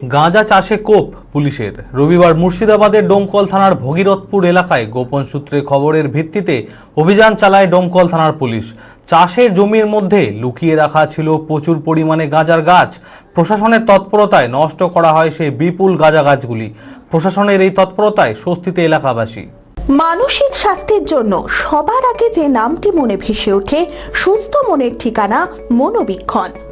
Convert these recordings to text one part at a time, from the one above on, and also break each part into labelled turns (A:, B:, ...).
A: গাঁজা চাষে কোপ পুলিশের। রবিবার মুর্শিদাবাদের ডোমকল থানার ভগীরথপুর এলাকায় গোপন সূত্রে খবরের ভিত্তিতে অভিযান চালায় ডোমকল থানার পুলিশ। চাষের জমির মধ্যে লুকিয়ে রাখা ছিল প্রচুর পরিমাণে গাঁজার গাছ। প্রশাসনের তৎপরতায় নষ্ট করা হয় সেই বিপুল গাঁজা গাছগুলি। প্রশাসনের এই তৎপরতায় স্বস্তিতে এলাকাবাসী।
B: মানসিক স্বাস্থ্যের জন্য সবার আগে যে নামটি মনে ভেসে ওঠে, সুস্থ মনের ঠিকানা মনোবীক্ষণ।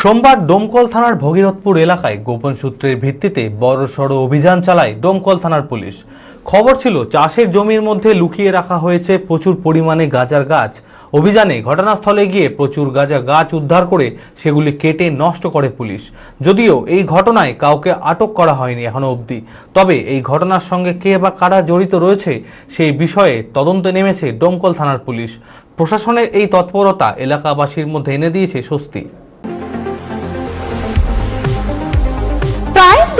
A: সোমবার ডোমকল থানার ভগীরথপুর এলাকায় গোপন সূত্রের ভিত্তিতে বড়সড় অভিযান চালায় ডোমকল থানার পুলিশ। খবর ছিল, চাষের জমির মধ্যে লুকিয়ে রাখা হয়েছে প্রচুর পরিমাণে গাজার গাছ। অভিযানে ঘটনাস্থলে গিয়ে প্রচুর গাঁজা গাছ উদ্ধার করে সেগুলি কেটে নষ্ট করে পুলিশ। যদিও এই ঘটনায় কাউকে আটক করা হয়নি এখনও অবধি। তবে এই ঘটনার সঙ্গে কে বা কারা জড়িত রয়েছে, সেই বিষয়ে তদন্তে নেমেছে ডোমকল থানার পুলিশ। প্রশাসনের এই তৎপরতা এলাকাবাসীর মধ্যে এনে দিয়েছে স্বস্তি।